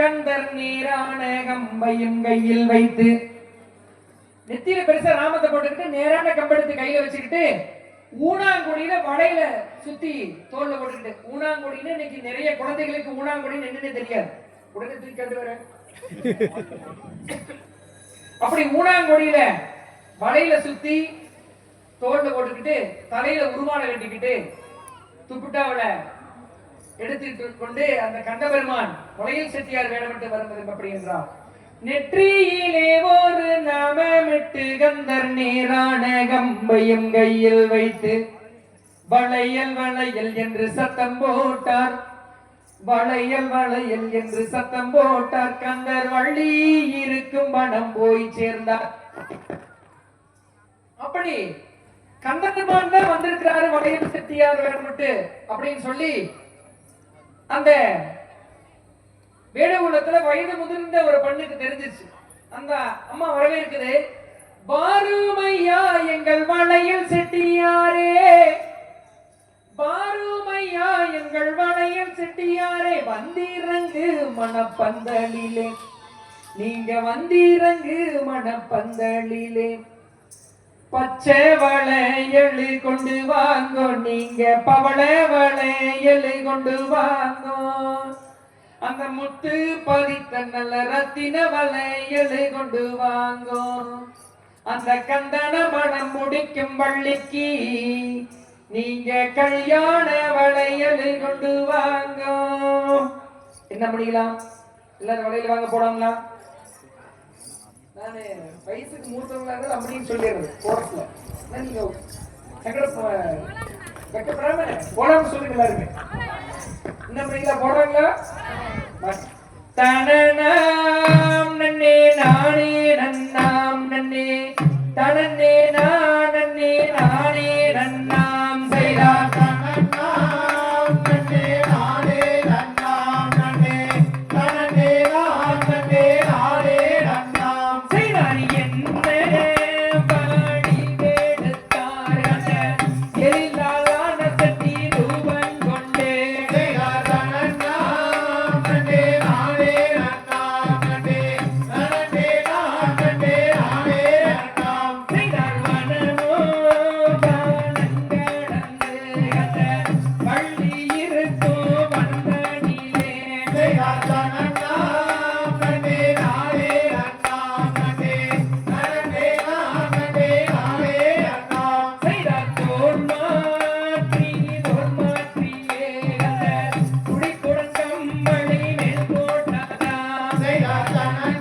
கந்தர் நேரான கம்பையும் கையில் வைத்து நெத்தியில பெருசா ராமத்தை போட்டுக்கிட்டு நேரான கம்பெடுத்து கையில வச்சுக்கிட்டு ஊனாங்குடியில வடையில சுத்தி தோல்ல போட்டுக்கிட்டு ஊனாங்குடின்னு இன்னைக்கு நிறைய குழந்தைகளுக்கு ஊனாங்குடின்னு என்னன்னு தெரியாது. உடனே தூக்கி கண்டு வர. அப்படி ஊனாங்குடியில வலையில சுத்தி தோல்ல போட்டுக்கிட்டு தலையில உருவான கட்டிக்கிட்டு துப்புட்டாவில எடுத்துட்டு கொண்டு அந்த கண்டபெருமான் உலகில் செட்டியார் வேடமிட்டு வருவது எப்படி என்றார் நெற்றியிலே ஒரு நாமமிட்டு கந்தர் நீரான கம்பையும் கையில் வைத்து வளையல் வளையல் என்று சத்தம் போட்டார். வளையல் வளையல் என்று சத்தம் போட்டார். கந்தர் வள்ளி இருக்கும் பணம் போய் சேர்ந்தார். அப்படி கந்தர்மான் தான் வந்திருக்கிறாரு வளையல் செட்டியார் வேடமிட்டு அப்படின்னு சொல்லி அந்த வேடகுலத்துல வயது முதிர்ந்த ஒரு பெண்ணுக்கு தெரிஞ்சிச்சு அந்த அம்மா வரவேற்குது. பாருமையா எங்கள் வளையல் செட்டியாரே. பாருமையா எங்கள் வளையல் செட்டியாரே. வந்திறங்கு மணப்பந்தலிலே. நீங்க வந்திறங்கு மணப்பந்தலிலே. பச்சை எழு கொண்டு வாங்கோ. நீங்க பவள எழு கொண்டு வாங்கோ. அந்த முத்து பதித்த நல்ல ரத்தின வளையல் கொண்டு வாங்கோ. அந்த கந்தன மனம் முடிக்கும் வள்ளிக்கு நீங்க கல்யாண வளையல் கொண்டு வாங்கோ. என்ன பண்ணிக்கலாம் எல்லாரும் வளையல் வாங்க போடாங்களா வயசுக்கு மூத்தவங்களாக அப்படின்னு சொல்லிடுறேன் கோரத்தில் ஆனால் நீங்கள் சங்கட வெட்டப்படாம போடாமல் சொல்லுங்க நன்னே நானே நன்னாம் நன்னே. தனன்னே நான் நன்னே நானே நன்னா. நின்றே 哎